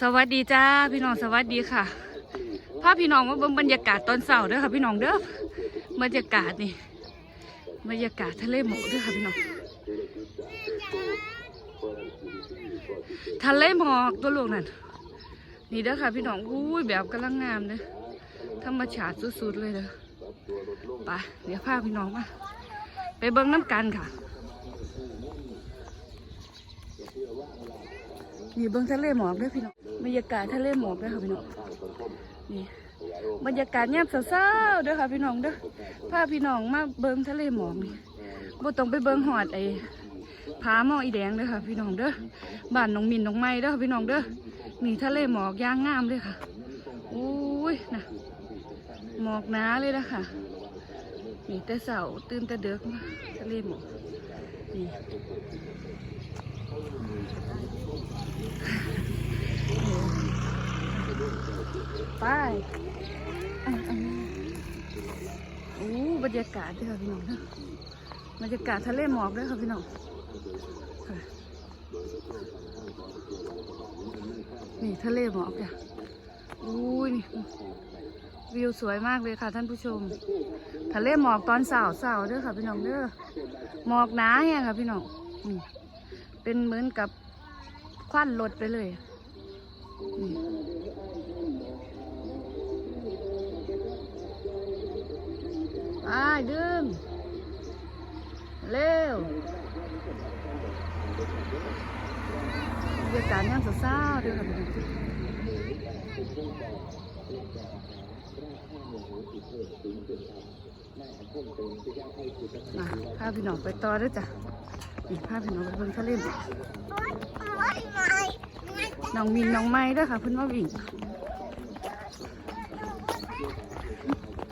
สวัสดีจ้าพี่น้องสวัสดีค่ะพาพี่น้องมาเบิ่งบรรยากาศตอนเช้าเด้อค่ะพี่น้องเด้อบรรยากาศนี่บรรยากาศทะเลหมอกเด้อค่ะพี่น้องทะเลหมอกตัวลูกนั่นนี่เด้อค่ะพี่น้องอุ้ยแบบกำลังงามเด้อธรรมชาติสุดๆเลยเด้อไปเดี๋ยวพาพี่น้องมาไปเบิ่งน้ำกันค่ะ นี่เบิ่งทะเลหมอกด้อพี่น้องบรรยากาศทะเลหมอกเด้อค่ะพี่น้องนี่บรรยากาศเงียบเศร้าๆเด้อค่ะพี่น้องเด้อพาพี่น้องมาเบิ่งทะเลหมอกนี่บ่ต้องไปเบิ่งหอดไอ้ผาหมออีแดงเด้อค่ะ พี่น้องเด้อบ้านน้องมินน้องไม้เด้อค่ะพี่น้องเด้อนี่ทะเลหมอกย่างงามเลยค่ะอุ้ยนะหมอกหนาเลยนะค่ะนี่แต่เสาตื่นแต่เด็กทะเลหมอกนี่ ไปโอ้บรรยากาศด้วยค่ะพี่น้องนะบรรยากาศทะเลหมอกด้วยค่ะพี่น้องนี่ทะเลหมอกจ้ะอุ้ยนี่วิวสวยมากเลยค่ะท่านผู้ชม ทะเลหมอกตอนสาวสาวด้อค่ะพี่น้องเด้อหมอกหนาแห้งค่ะพี่น้องอื เป็นเหมือนกับควันรถไปเลยนี่ไปดึงเร็วบรรยากาศยังเศร้าๆด้วยค่ะพี่น้องมาพาพี่น้องไปต่อด้วยจ้ะ นี่พาพี่น้องไปเบิ่งทะเลหมอกน้องมินน้องไม้ด้วยค่ะเพิ่นมาวิ่ง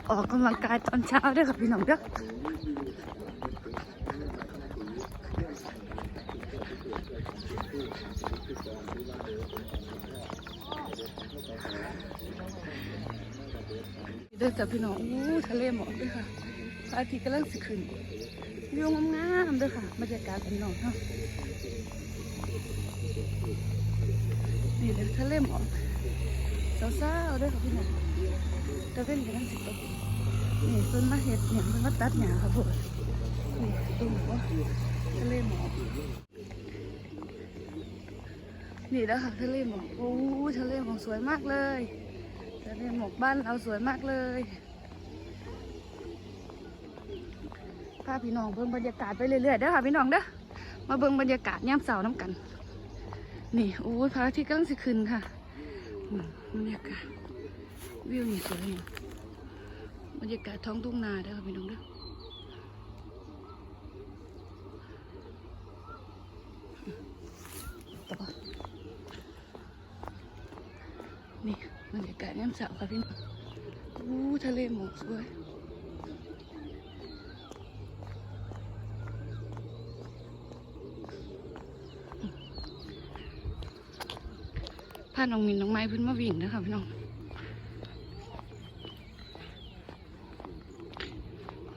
ออกกำลังกายตอนเช้าด้วยค่ะพี่น้องเด้อเด้อจ้ะพี่น้องอู้ทะเลหมอกด้วยค่ะพระอาทิตย์กำลังสิขึ้น วิวงามๆด้วยค่ะบรรยากาศพี่น้องเนาะนี่เด้อทะเลหมอกสาๆด้วยค่ะพี่น้องตะเวนกำลังสิตกนี่เพิ่นมาเห็ดเนี่ยเพิ่นมาตัดหญ้าครับผมนี่ตรงว่าทะเลหมอกนี่แล้วค่ะทะเลหมอกโอ้ทะเลหมอกสวยมากเลยทะเลหมอกบ้านเราสวยมากเลย พาพี่น้องเบิ่งบรรยากาศไปเรื่อยๆเด้อค่ะพี่น้องเด้อมาเบิ่งบรรยากาศยามเสาน้ำกัน นี่โอ้ยพระอาทิตย์กำลังสิขึ้นค่ะบรรยากาศวิวนี่สวยบรรยากาศท้องทุ่งนาเด้อค่ะพี่น้องเด้อนี่บรรยากาศน้ำสาค่ะพี่น้องอู้ทะเลหมอกสวย พาน้องมินน้องไม้เพิ่นมาวิ่งนะคะพี่น้อง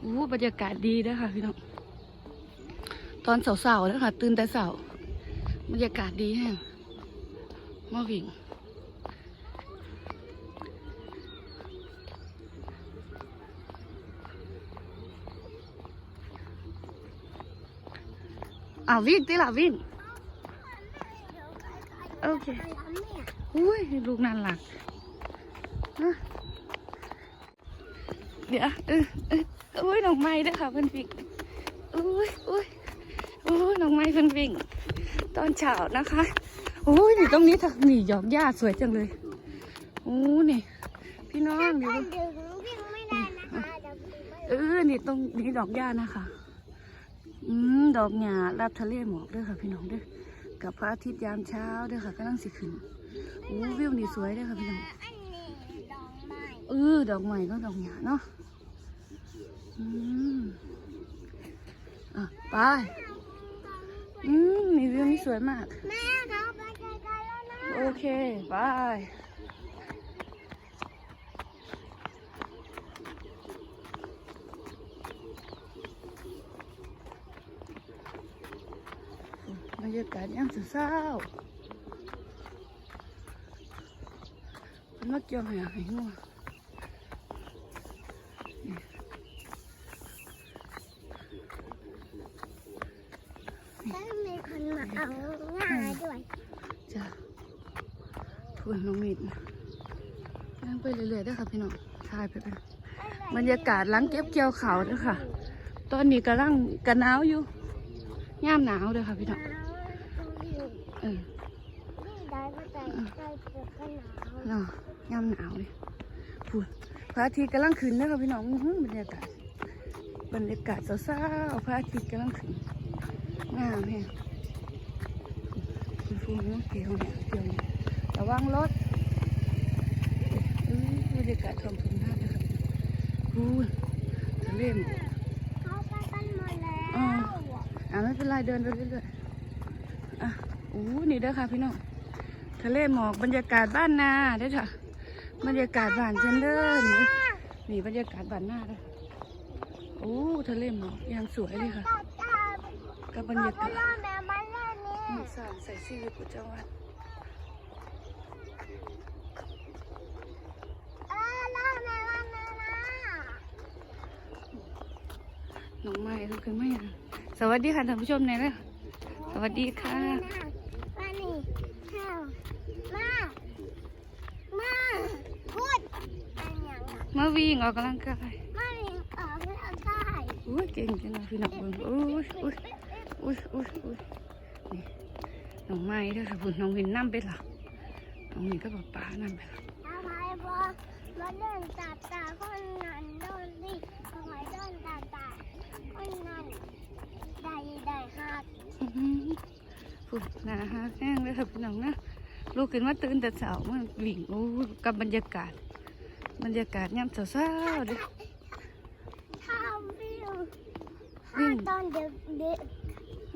อู้บรรยากาศดีเด้อค่ะพี่น้อง ตอนเสาๆแล้วค่ะตื่นแต่เสาบรรยากาศดีแฮงมาวิ่งอ่าวิ่งติล่ะวิ่ง เคอุ้ยลูกนั่นหลักฮะเดี๋ยวเออเอออุ้ยน้องไม้ด้วยค่ะเพิ่นวิ่งอุ้ยอุ้ยอุ้ยน้องไม้เพิ่นวิ่งตอนเช้านะคะอุ้ยนี่ตรงนี้ทางนี่หยอกหญ้าสวยจังเลยอู้นี่พี่น้องอยู่ดึงวิ่งไม่ได้นะคะเดี๋ยววิ่งไม่เออนี่ตรงนี้ดอกหญ้านะคะ อืมดอกหญ้ารับทะเลหมอกเด้วยค่ะพี่น้องเด้อ กับพระอาทิตย์ยามเช้าเด้อค่ะกำลังสิขึ้นอู้วิวนี่สวยเด้อค่ะพี่น้องอันนี้ดอกไม้เออดอกใหม่ก็ดอกหยาเนาะอืมอะไปอืมนี่วิวนี่สวยมาก แม่เขาไปไกลๆแล้วนะ โอเคไปบ รรยากาศยังเศร้าๆมาเกี่ยวให้ให้งัวถ้ามีคนมาเอาง่าด้วยจ้ะพูนน้องมิดนั่งไปเรื่อยๆเด้อค่ะพี่น้องถ่ายไปเป็นบรรยากาศหลังเก็บเกี่ยวเขาวเด้อค่ะ ตอนนี้กำลังกันหนาวอยู่ย่ามหนาวเด้อค่ะพี่น้องเออ ได้มาแต่ใกล้เกิดก็หนาวเนาะย่ามหนาวเลยพูนพระอาทิตย์กำลังขึ้นเด้อค่ะพี่น้องอื้อหือบรรยากาศบรรยากาศเศร้าๆพระอาทิตย์กำลังขึ้นงามแฮงคุณฟูน้องเกี่ยวเนี่ยเกี่ยวเนี่ยระวังรถอื้อบรรยากาศท้องทุ่งนานะครับพูนทะเลหมอกเขาไปกันหมดแล้วอ่าอะไม่เป็นไรเดินไปเรื่อยๆ อะโอ้นี่เด้อค่ะ พี่น้องทะเลหมอกบรรยากาศบ้านนาเด้อค่ะ บรรยากาศบ้านเชนเดินนี่นี่บรรยากาศบ้านนาเด้อโอ้ทะเลหมอกยังสวยเลยค่ะตาตากับบรรยากาศล่อแม่มาเล่นนี่นี่สางใส่ชีวิตประจำวันล่อแม่มาเล่นนะน้องไม้ลุกขึ้นมาอย่างสวัสดีค่ะท่านผู้ชมเนี่ยนะสวัสดีค่ะ มานี่เข้ามา มาพูดอันอย่างอะ มาวิ่งออกกำลังกายมาเรียนออกแล้วได้อุ้ยเก่งจังเลยพี่น้องเบิ่งอุ้ยอุ้ยอุ้ยอุ้ยอุ้ยนี่น้องไม้เด้อค่ะพุ่นน้องวินนั่ไปหรอน้องวินก็บอกป้านั่ไปหรอทำไมบอมาเดินตาตาคนนั้นโดนดิทำไมเดินตาตาคนนั้นได้ได้หักอื้อหือพุ่นหนาฮะแห้งเลยค่ะพี่น้องนะลูกขึ้นมาตื่นแต่เช้ามันวิ่งโอ้ยกับบรรยากาศ บรรยากาศยามเช้าๆเด้อถ้าวิ่งวิ่ถ้างตอนเด็กเด็ก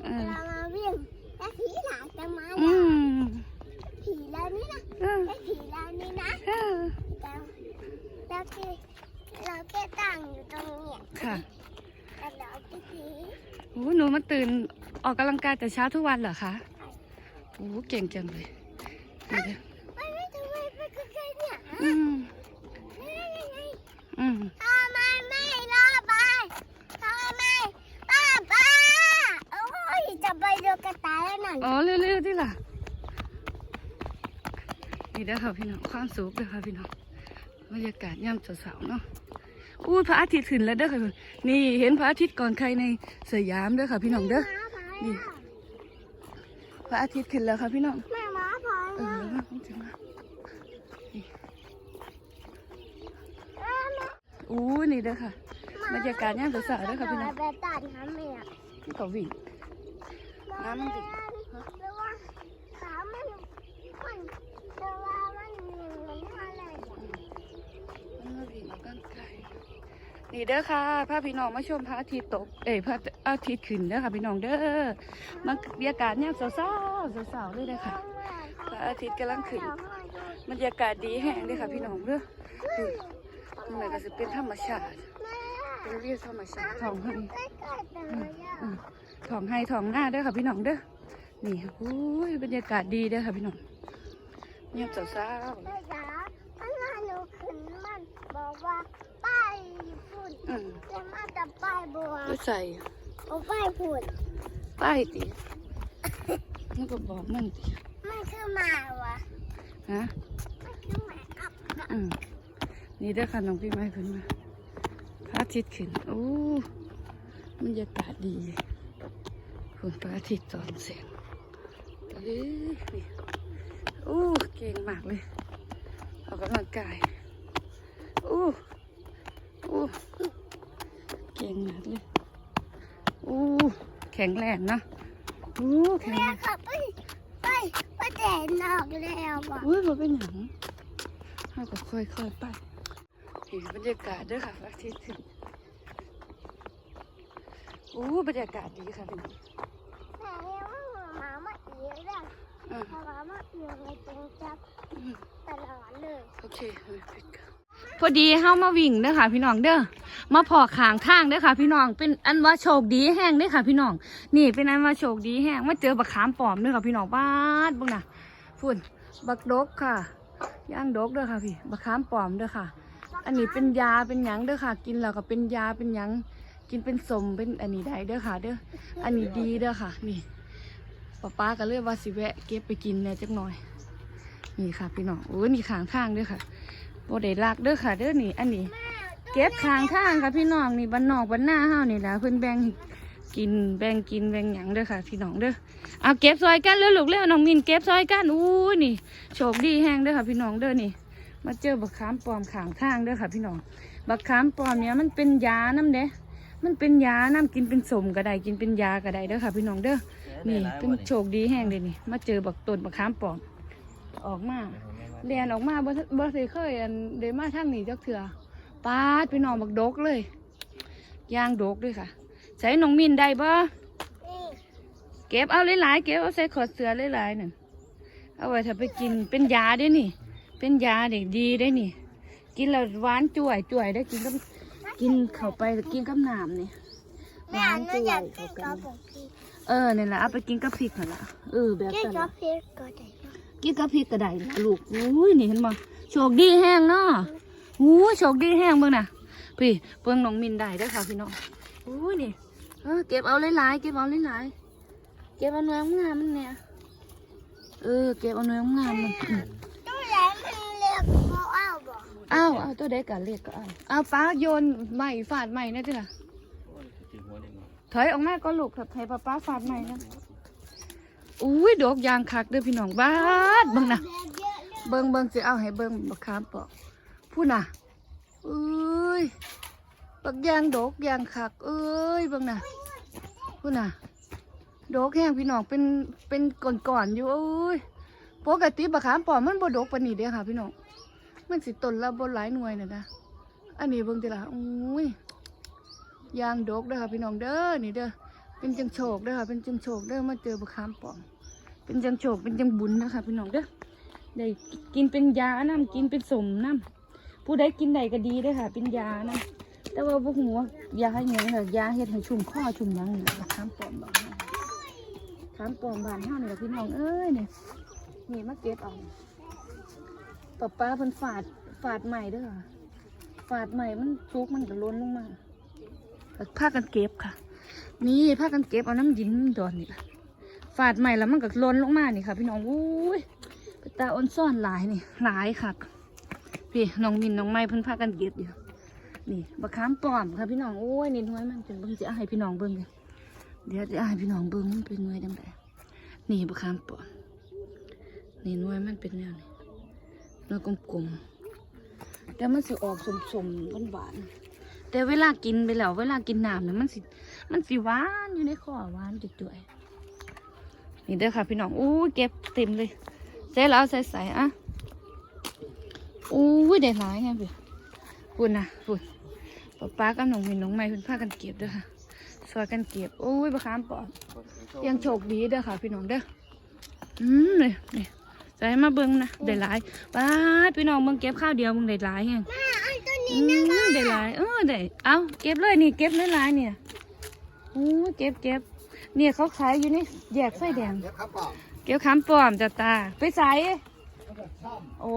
เออเรามาวิ่งแล้วผีหลานจะมาอืด่ามผีแล้วนี่นะเออไอ้ผีแล้วนี่นะเออแล้วแล้วที่เราแค่ตั้งอยู่ตรงเนี้ยค่ะแต่เราที่ผีโอ้หนูมาตื่นออกกำลังกายแต่เช้าทุกวันเหรอคะโอ้เก่งจังเลยนี่เด้อไม่ไม่ทำไมไปใกล้ๆเนี่ย อืม นี่นี่นี่ อืม ทำไมไม่รอไปทำไมป้าป้าโอ้ยจะไปดูกระต่ายแล้วนั่น อ๋อเร็วๆที่ล่ะนี่เด้อค่ะพี่น้องความสุขเด้อค่ะพี่น้องบรรยากาศย่ำเสาๆเนาะอู้พระอาทิตย์ขึ้นแล้วเด้อค่ะพี่นี่เห็นพระอาทิตย์ก่อนใครในสยามเด้อค่ะพี่น้องเด้อนี่พระอาทิตย์ขึ้นแล้วค่ะพี่น้องแม่ม้าพายเออแล้วมันจะมาอู้นี่เด้อค่ะบรรยากาศย่ำเสาๆเด้อค่ะพี่น้องไปตัดน้ำเมียก็วิ่งน้ำมันดิแต่ว่าขามันมันแต่ว่ามันเหมือนอะไรอะ มันมาวิ่งออกกำลังกาย นี่เด้อค่ะพาพี่น้องมาชมพระอาทิตย์ตก เอ้ยพระอาทิตย์ขึ้นเด้อค่ะพี่น้องเด้อมาบรรยากาศเนี่ยามเศร้าๆเศร้าๆเลยเด้อค่ะพระอาทิตย์กำลังขึ้นบรรยากาศดีแห้งเลยค่ะพี่น้องเด้อดูข้างในก็จะเป็นธรรมชาติเป็นวิวธรรมชาติทองให้ทองให้ทองหน้าเด้อค่ะพี่น้องเด้อนี่อุ้ยบรรยากาศดีเด้อค่ะพี่น้องเงียบเศร้าแม่จ๋าอันนั้นหนูขึ้นมันบอกว่า นๆอืมจะมาแต่ป้ายบัวไม่ใส่โอ้ป้ายฝุ่นป้ายติมันก็บอกมันติไม่คือหมาวะฮะไม่คือหมาอับอืมนี่เด้อค่ะน้องพี่ไม้ขึ้นมาพระอาทิตย์ขึ้นโอ้บรรยากาศดีคุณพระอาทิตย์ตอนแสงเอ้ยนี่โอ้เก่งมากเลยออกกำลังกายโอ้โอ้ เก่งมากเลยโอ้แข็งแรงเนอะโอ้แข็งแม่แรงขับไปไปไปแดดนอกแล้วอะอุ้ยมันเป็นหยังเราก็ค่อยๆไปเห็นบรรยากาศเด้วยค่ะพระอาทิตย์ขึ้นอู้บรรยากาศดีค่ะพี่น้องแม่เรียกว่าหมามาเอียเลยอ่าหมามาเอียเลยจริงจับอืมตลอดเลย โอเคเออปิดกัน พอดีเฮามาวิ่งเด้อค่ะ พี่น้องเด้อมาพอขางทางเด้อค่ะ พี่น้องเป็นอันว่าโชคดีแห้งเด้อค่ะ พี่น้องนี่เป็นอันว่าโชคดีแห้งมาเจอบักขามปลอมเด้อค่ะพี่น้องบ้านเบิ่งน่ะฝุ่นบักดกค่ะย่างดกเด้อค่ะพี่บะขามปลอมเด้อค่ะ อันนี้เป็นยาเป็นหยังเด้อค่ะ กินแล้วก็เป็นยาเป็นหยังกินเป็นสมเป็นอันนี้ได้เด้อค่ะ เด้ออันนี้ดีเด้อค่ะ นี่ป้าป้าก็เลยว่าสิแวะเก็บไปกินแหน่จักหน่อย นี่ค่ะ พี่น้องโอ้ยนี่ขางทางเด้อค่ะ โบได้ลากเด้อค่ะ เด้อนี่ อันนี้ เก็บข้างทางค่ะพี่น้องนี่บ้านนอกบ้านหน้าเฮานี่แหละเพิ่นแบ่งกินแบ่งกินแบ่งหยังเด้อค่ะ พี่น้องเด้อเอาเก็บซอยกันเร็วลูกเร็วน้องมินเก็บซอยกันอู้นี่โชคดีแห้งเด้อค่ะ พี่น้องเด้อนี่ มาเจอบักขามปลอมขางทางเด้อค่ะ พี่น้องบักขามปลอมเนี่ยมันเป็นยาน้ำเด้มันเป็นยาน้ำกินเป็นสมก็ได้กินเป็นยาก็ได้เด้อค่ะ พี่น้องเด้อนี่เป็นโชคดีแห้งเลยนี่มาเจอบักต้นบักขามปลอมออกมา เรียนออกมาบ่บ่เคยเคยอันเดมาทางนี้จักเถื่อปาดพี่น้องบักดกเลยย่างดกด้วยค่ะ ใส่น้องมินได้บ่นี่เก็บเอาหลายๆเก็บเอาใส่ขอดเสือหลายๆนั่นเอาไว้ถ้าไปกินเป็นยาได้นี่ เป็นยาเด็กดีได้นี่ กินแล้วหวานจ่วยจ่วยได้กินกับกินเข้าไปกินกับน้ำนี่หแม่วานหนูจ่วอยากยกิเข้านกันกับผมพี่เออนี่นแหละเอาไปกินกับพริกนั่นละเออแบบกินนั้นกัล่ะบพี่ ก็ได้กินกับพริกก็ได้ล่ะลูกอุ้ยนี่เห็นบ่โชคดีแห้งเนาะอู้โชคดีแห้งเบิ่งน่ะพี่เบิ่งน้องมินได้เด้อค่ะพี่น้องอุ้ยนี่เออเก็บเอาหลายๆเก็บเอาหลายๆเก็บเอาเนื้องามมันเนี่ยเออเก็บเอาเนื้องามมันตู้แหลมมันเล็กเขาเอาบอกอ้าวเอาตัวเด็กกันเรียกก็เอาเอาป้าโยนใหม่ฟาดใหม่นะจิล่ะถอยออกมาก็ลูกครับให้ป้าป้าฟาดใหม่นะ อุ้ยดอกยางคักเด้อพี่น้องบ้าดเบิ่งนะเบิ่งเบิ่งสิเอาให้เบิ่งบักขามปอกพูดน่ะเอ้ยบักยางดอกยางคัก เอ้ยเบิ่งน่ะพูดน่ะดอกแห้งพี่น้องเป็นเป็นก่อนๆอยู่เอ้ยปกติบักขามปอกมันบ่ดกปานนี้เด้อค่ะ พี่น้องมันสิต้นละบ่หลายหน่วยน่ะนะอันนี้เบิ่งติล่ะอุ้ยยางดกเด้อค่ะพี่น้องเด้อนี่เด้อ เป็นจังโชคเด้อค่ะ เป็นจังโชคเด้อมาเจอบักขามปอกเป็นจังโชคเป็นจังบุญนะคะพี่น้องเด้อได้กินเป็นยาน้ำกินเป็นสมน้ำผู้ใดกินใดก็ดีเด้อค่ะ เป็นยานะแต่ว่าพวกหัวยาอย่างค่ะยาเฮ็ดให้ชุ่มข้อชุ่มยังนี่แหละข้ามปอมบ้านเฮาข้ามปอมบานเฮานี่แหละพี่น้องเอ้ยนี่นี่มาเก็บเอาป้าป้าเพิ่นฝาดฝาดใหม่เด้อค่ะฝาดใหม่มันซุกมันก็ล้นลงมาพากันเก็บค่ะ นี่พากันเก็บเอาน้ำดินดอนนี่ฝาดใหม่แล้วมันก็ล้นลงมานี่ค่ะ พี่น้องอุ้ยตาอ้นซ่อนหลายนี่หลายค่ะพี่น้องมินน้องไม้เพิ่นพากันเก็บอยู่นี่บักขามป้อมค่ะพี่น้องโอ้ยนี่หน้อยมันเป็นเบิ่งจะให้พี่น้องเบิ่งเลยเดี๋ยวจะให้พี่น้องเบิ่งมันเป็นหน่วยดังไดนี่บักขามป้อมนี่หน่วยมันเป็นแนวนี้น่วยกลมๆแต่มันสิออกสมๆหวานๆ แต่เวลากินไปแล้ว เวลากินน้ำเนี่ยมันสิ มันสิหวานอยู่ในคอหวานจุ๋ยๆนี่เด้อค่ะพี่น้องอู้เก็บเต็มเลยใส่แล้วใส่ใส่อะอู้ยได้หลายไงพี่ปุ่นนะปุ่นป้าป้ากับน้องมินน้องไม้เพิ่นพากันเก็บเด้อค่ะสวยกันเก็บโอ้ยบะขามปอมยังโชคดีเด้อค่ะ พี่น้องเด้ออืมเลยนี่ใส่มาเบิ่งนะได้หลายป้าพี่น้องเบิ่งเก็บข้าวเดียวมึงได้หลายแฮงแม่ไอ้ตัวนี้อืมได้หลายเออได้เอาเก็บเลยนี่เก็บหลายๆเนี่ยโอ้เก็บเก็บเนี่ยเขาขายอยู่นี่แยกไฟแดงครับป่าเกี่ยวคำปลอมจ้ะตา ไปใส่โอ้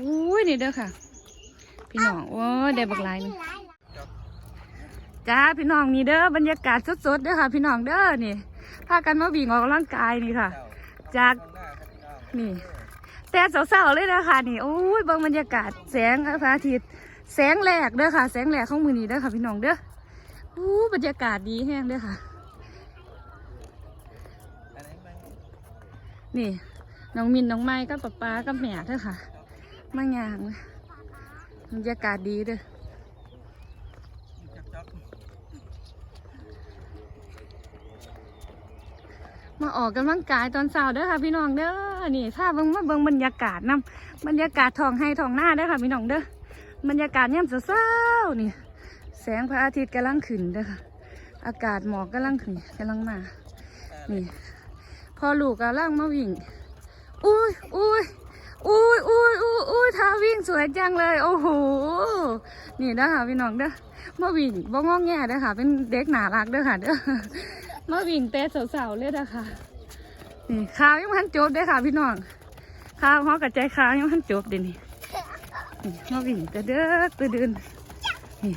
อุ้ยนี่เด้อค่ะ พี่น้องโอ้ยได้บักหลายนี่จ้าพี่น้องนี่เด้อบรรยากาศสดๆเด้อค่ะ พี่น้องเด้อนี่พากันมาวิ่งออกกำลังกายนี่ค่ะ จากนี่ แต่สาวๆเลยนะคะนี่โอ้ยบางบรรยากาศแสงพระอาทิตย์แสงแรกเด้อค่ะ แสงแรกของมือนี้เด้อค่ะพี่น้องเด้ออู้บรรยากาศดีแห้งเด้อค่ะ นี่น้องมินน้องไม้กับป๊าป๊ากับแม่เด้อค่ะมางานบรรยากาศดีเด้อ มาออกกำลังกายตอนเช้าเด้อค่ะพี่น้องเด้อนี่ถ้าเบิ่งมาเบิ่งบรรยากาศนํบรรยากาศทองให้ทองหน้าเด้อค่ะพี่น้องเด้อบรรยากาศยามเช้าๆนี่ แสงพระอาทิตย์กำลังขึ้นเด้อค่ะ อากาศหมอกกำลังขึ้นกำลังมา นี่ พอลูกกำลังมาวิ่งอุ้ยอุ้ยอุ้ยอุ้ยอุ้ยอุ้ยท่าวิ่งสวยจังเลย โอ้โห นี่นะคะพี่น้องเด้อมาวิ่งบ่งอแงเด้อค่ะ เป็นเด็กหนารักเด้อค่ะเด้อ มาวิ่งแต่สาวๆเลยเด้อค่ะนี่ข่าวยังไม่ทันจบเด้ค่ะพี่น้องข่าวฮอกระจายข่าวยังไม่ทันจบเดี๋ยวนี้นี่มาวิ่งแต่เด้อตะเดินนี่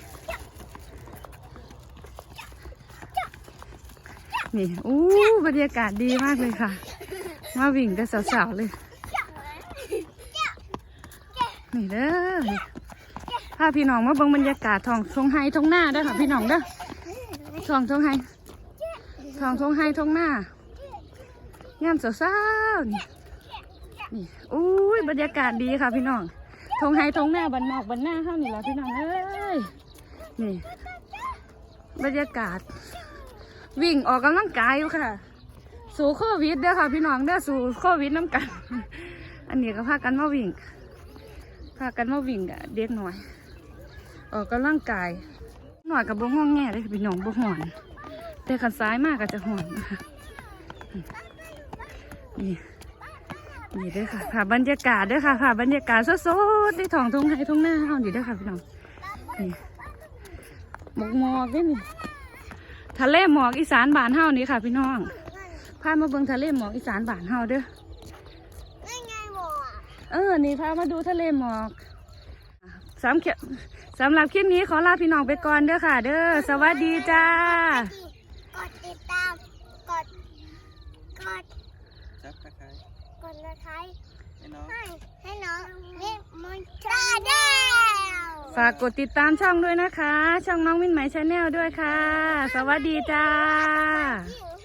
นี่อู้บรรยากาศดีมากเลยค่ะ มาวิ่งแต่สาวๆเลย นี่เด้อนี่พาพี่น้องมาเบิ่งบรรยากาศท้องทงไฮทงหน้าเด้ค่ะพี่น้องเด้อท้องทงไฮ ทองทงไฮทงหน้ายามสาวๆนี่นี่อุ้ยบรรยากาศดีค่ะพี่น้องทงไฮทงหน้าบันนอกบันหน้าเข้านี่แหละพี่น้องเอ้ยนี่ บรรยากาศ วิ่งออกกำลังกายอยู่ค่ะ สู่โควิดเด้อค่ะ พี่น้องเด้อสู่โควิดน้ำกัน อันนี้ก็พากันมาวิ่งพากันมาวิ่งกะเด็กหน่อย ออกกำลังกายหน่อยกับบ่ห้องแง่เลยค่ะพี่น้องบ่หอน แต่ขันซ้ายมากก็จะหอนนะคะนี่นี่เด้อค่ะค่ะบรรยากาศเด้อค่ะค่ะบรรยากาศสดๆในท้องทุ่งไห้ทุ่งหน้าเฮานี่เด้อค่ะพี่น้องนี่หมอกหมอกเด้อนี่ทะเลหมอกอีสานบ้านเฮานี่ค่ะ พี่น้องพามาเบิ่งทะเลหมอกอีสานบ้านเฮาเด้อนั่นไงหมอเออ นี่พามาดูทะเลหมอกสามเขสำหรับคลิปนี้ขอลาพี่น้องไปก่อนเด้อค่ะ เด้อ สวัสดีจ้า กดติดตาม กด กด จับตะไคร้ กดนะครให้น้องให้ให้น้องเล่นมอนตาแดวฝากกดติดตามช่องด้วยนะคะ ช่องน้องมินไหมชาแนลด้วยค่ะ สวัสดีจ้า ยิ่ง